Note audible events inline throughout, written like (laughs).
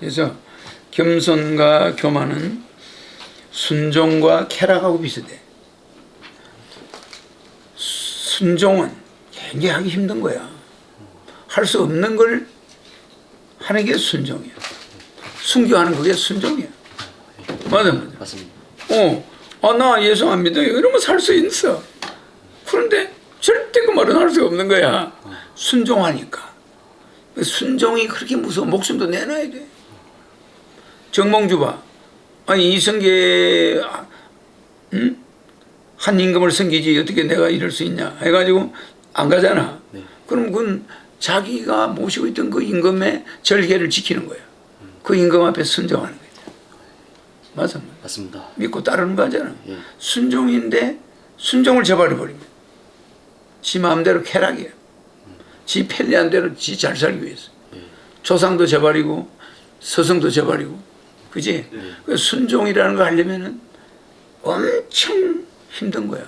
그래서 겸손과 교만은 순종과 쾌락하고 비슷해. 순종은 굉장히 하기 힘든 거야. 할 수 없는 걸 하는 게 순종이야. 순교하는 그게 순종이야. 맞아, 맞아. 맞습니다. 어, 아, 나 예수 안 믿어요. 이러면 살 수 있어. 그런데 절대 그 말은 할 수 없는 거야. 순종하니까. 순종이 그렇게 무서워. 목숨도 내놔야 돼. 정몽주 봐. 아니, 이성계, 아, 응? 한 임금을 섬기지 어떻게 내가 이럴 수 있냐. 해가지고 안 가잖아. 네. 그럼 그건 자기가 모시고 있던 그 임금의 절개를 지키는 거야. 그 임금 앞에 순종하는 거야. 맞아. 맞습니다. 믿고 따르는 거잖아. 예. 순종인데 순종을 저버려 버리면 지 마음대로 쾌락이야. 지 편리한 대로 지 잘 살기 위해서. 예. 조상도 저버리고 서성도 저버리고 그지? 그 순종이라는 거 하려면은 엄청 힘든 거야.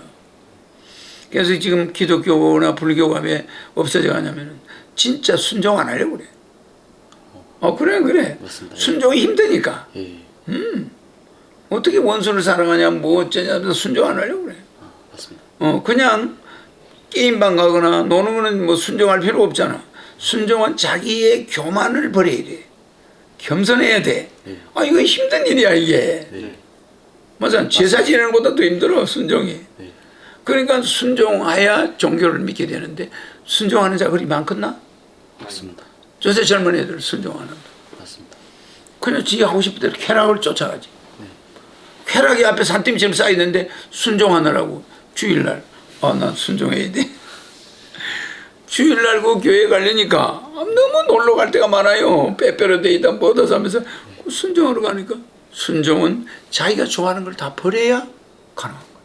그래서 지금 기독교나 불교가 왜 없어져 가냐면은 진짜 순종 안 하려고 그래. 어 그래 그래. 맞습니다. 예. 순종이 힘드니까. 예. 어떻게 원수를 사랑하냐 뭐 어쩌냐 순종 안 하려고 그래. 아, 맞습니다. 어 그냥 게임방 가거나 노는 거는 뭐 순종할 필요 없잖아. 순종은 자기의 교만을 버려야 돼. 겸손해야 돼. 예. 아 이거 힘든 일이야 이게. 네. 맞아. 제사 지내는 것보다 더 힘들어 순종이. 네. 그러니까 순종해야 종교를 믿게 되는데 순종하는 자들이 많겠나? 맞습니다. 요새 젊은 애들 순종 안 한다. 맞습니다. 그냥 지 하고 싶은 대로 쾌락을 쫓아가지. 네. 쾌락이 앞에 산더미처럼 쌓이는데 순종하느라고 주일날 아 난 순종해야 돼. (laughs) 주일날 그 교회 가려니까 너무 놀러 갈 데가 많아요. 빼빼로 데이다 뭐다 하면서 순종하러 가니까 순종은 자기가 좋아하는 걸 다 버려야 가능한 거야.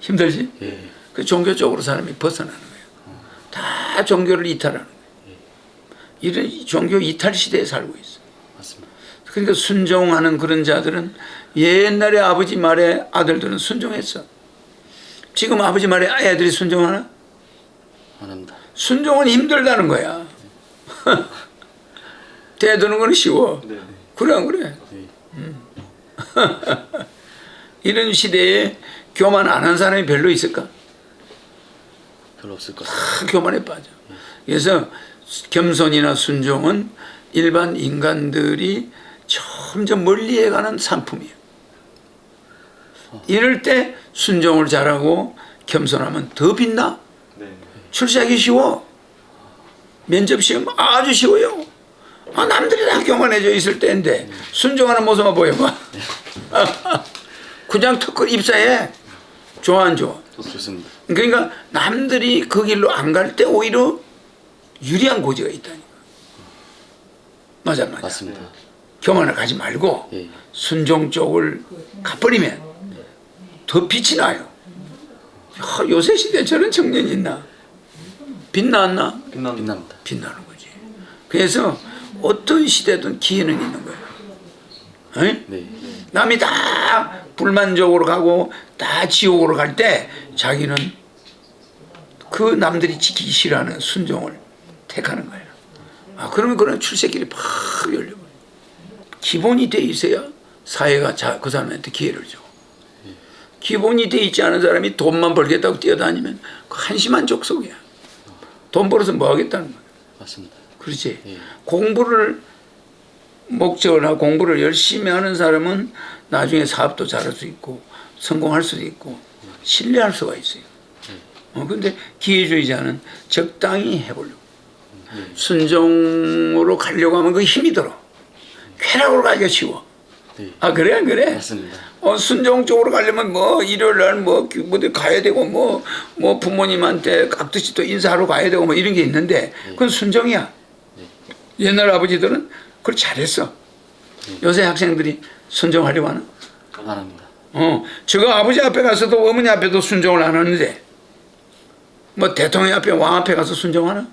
힘들지? 예. 그 종교적으로 사람이 벗어나는 거예요. 다 종교를 이탈하는 거예요. 이런 종교 이탈 시대에 살고 있어. 맞습니다. 그러니까 순종하는 그런 자들은 옛날에 아버지 말에 아들들은 순종했어. 지금 아버지 말에 애들이 순종하나? 안 합니다. 순종은 힘들다는 거야. (laughs) 대드는 건 쉬워. 네. 그래 안 그래? 예. (laughs) 이런 시대에 교만 안 한 사람이 별로 있을까? 별로 없을 것. 다 교만에 빠져. 그래서 겸손이나 순종은 일반 인간들이 점점 멀리해가는 상품이에요. 이럴 때 순종을 잘하고 겸손하면 더 빛나. 네. 출세하기 쉬워. 면접 시험 아주 쉬워요. 아, 남들이 다 교만해져 있을 때인데 순종하는 모습만 보여봐. 그냥 턱을 입사해. 좋아 안 좋아? 좋습니다. 그러니까 남들이 그 길로 안 갈 때 오히려 유리한 고지가 있다니까. 맞아 맞아. 맞습니다. 교만을 가지 말고 예. 순종 쪽을 가버리면 더 빛이 나요. 야, 요새 시대에 저런 청년이 있나? 빛나왔나? 빛납니다. 빛납니다. 빛나는 거지. 그래서 어떤 시대든 기회는 있는 거예요. 에? 네. 남이 다 불만족으로 가고 다 지옥으로 갈 때 자기는 그 남들이 지키기 싫어하는 순종을 택하는 거예요. 아 그러면 그런 출세길이 팍 열려버려. 기본이 돼 있어야 사회가 자, 그 사람한테 기회를 줘. 기본이 돼 있지 않은 사람이 돈만 벌겠다고 뛰어다니면 그 한심한 족속이야. 돈 벌어서 뭐 하겠다는 거야. 맞습니다. 그렇지. 예. 공부를 목적을 하고 공부를 열심히 하는 사람은 나중에 사업도 잘할 수 있고 성공할 수도 있고 신뢰할 수가 있어요. 어, 근데 기회주의자는 적당히 해보려고. 순종으로 가려고 하면 그 힘이 들어. 쾌락으로 가기가 쉬워. 네. 아, 그래, 안 그래? 맞습니다. 어, 순종 쪽으로 가려면 뭐 일요일 날뭐 어디 가야 되고 뭐뭐 부모님한테 깍듯이 또 인사하러 가야 되고 뭐 이런 게 있는데 그건 순종이야. 옛날 아버지들은 그걸 잘했어. 요새 학생들이 순종하려고 하나? 안 합니다. 어, 저거 아버지 앞에 가서도 어머니 앞에도 순종을 안 하는데 뭐 대통령 앞에 왕 앞에 가서 순종하나?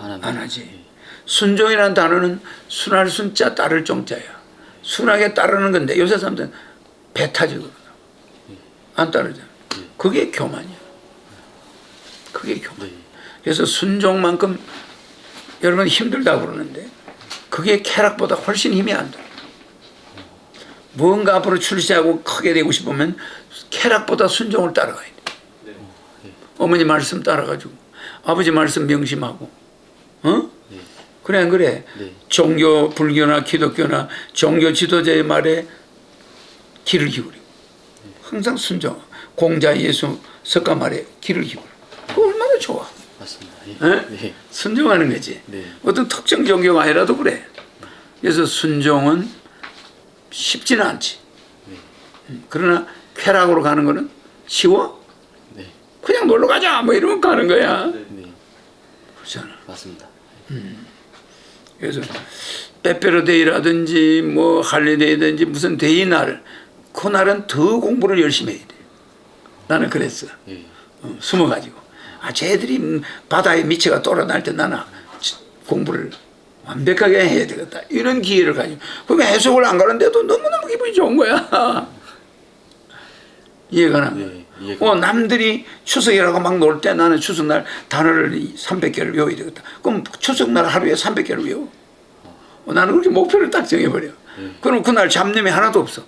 안. 안 하지. 순종이라는 단어는 순할 순자 따를 종자야. 순하게 따르는 건데 요새 사람들은 배 타지거든. 안 따르잖아. 그게 교만이야. 그게 교만. 네. 그래서 순종만큼 여러분 힘들다고 그러는데 그 그게 쾌락보다 훨씬 힘이 안 돼. 무언가 앞으로 출세하고 크게 되고 싶으면 쾌락보다 순종을 따라가야 돼. 어머니 말씀 따라가지고 아버지 말씀 명심하고, 어? 네. 그래 안 그래? 네. 종교 불교나 기독교나 종교 지도자의 말에 귀를 기울이고 항상 순종. 공자 예수 석가 말에 귀를 기울여. 그 얼마나 좋아. 맞습니다. 에? 예. 네. 순종하는 거지. 네. 어떤 특정 종교가 아니라도 그래. 그래서 순종은 쉽지는 않지. 음, 그러나 쾌락으로 가는 거는 쉬워? 네. 그냥 놀러 가자 뭐 이러면 가는 거야. 네. 그렇잖아. 맞습니다. 그래서 빼빼로 데이라든지 뭐 할리데이든지 무슨 데이 날 그날은 더 공부를 열심히 해야 돼. 나는 그랬어. 예. 어, 숨어가지고. 아 쟤들이 음, 바다에 미치가 돌아날 때 나는 지- 공부를 완벽하게 해야 되겠다. 이런 기회를 가지고. 그러면 해석을 안 가는데도 너무너무 기분이 좋은 거야. (laughs) 이해가 나 네, 이해가 어, 남들이 추석이라고 막 놀 때 나는 추석날 단어를 300개를 외워야 되겠다. 그럼 추석날 하루에 300개를 외워. 어, 나는 그렇게 목표를 딱 정해버려. 그럼 그날 잡념이 하나도 없어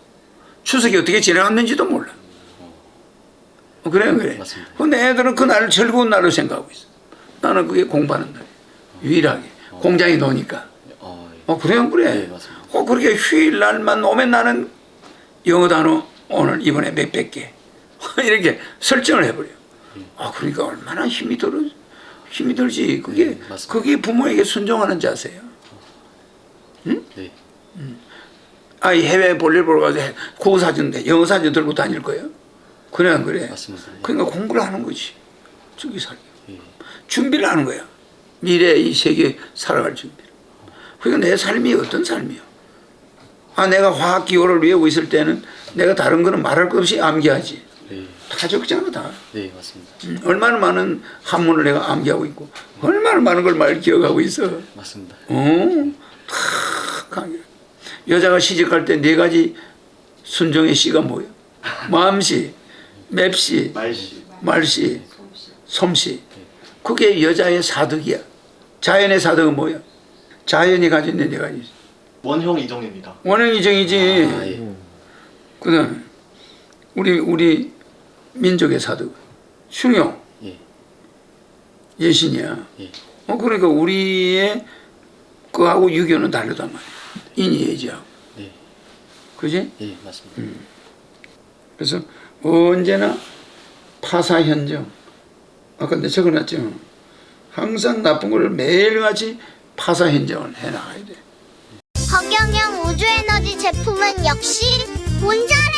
추석이 어떻게 지나갔는지도 몰라 어, 그래 그래. 맞습니다. 근데 애들은 그날을 즐거운 날로 생각하고 있어. 나는 그게 공부하는 날. 유일하게 공장에 노니까. 어, 예. 어 그래요 그래. 어 그렇게 휴일 날만 오면 나는 영어 단어 오늘 이번에 몇백 개 (laughs) 이렇게 설정을 해버려. 아 그러니까 얼마나 힘이 들어 힘이 들지. 그게 네. 그게 부모에게 순종하는 자세요. 네. 아이 해외 볼일 보러 가서 해- 국어 사진인데 영어 사진 들고 다닐 거예요. 그래 안 그래? 맞습니다. 예. 그러니까 공부를 하는 거지. 저기 살기. 예. 준비를 하는 거야. 미래 이 세계 살아갈 준비. 그러니까 내 삶이 어떤 삶이야. 아 내가 화학 기호를 외우고 있을 때는 내가 다른 거는 말할 것 없이 암기하지. 네. 다 적잖아 다. 네, 맞습니다. 음, 얼마나 많은 한문을 내가 암기하고 있고 얼마나 많은 걸 말 기억하고 있어. 맞습니다. 어? 다 강해. 여자가 시집갈 때 네 가지 순종의 씨가 뭐야? 마음씨, 맵씨, 말씨 말씨, 솜씨. 그게 여자의 사득이야. 자연의 사득은 뭐야? 자연이 가진 네 가지. 원형 이정입니다. 원형 이정이지. 아, 예. 그다음 우리 우리 민족의 사득 숭용 예. 예신이야. 예. 어 그러니까 우리의 그하고 유교는 다르단 말이야. 인이예지하고. 네. 그지? 예, 맞습니다. 그래서 언제나 파사현정. 아까 내가 적어놨죠. 항상 나쁜 거를 매일같이 파사현정을 해나가야 돼. 허경영 우주에너지 제품은 역시 본자라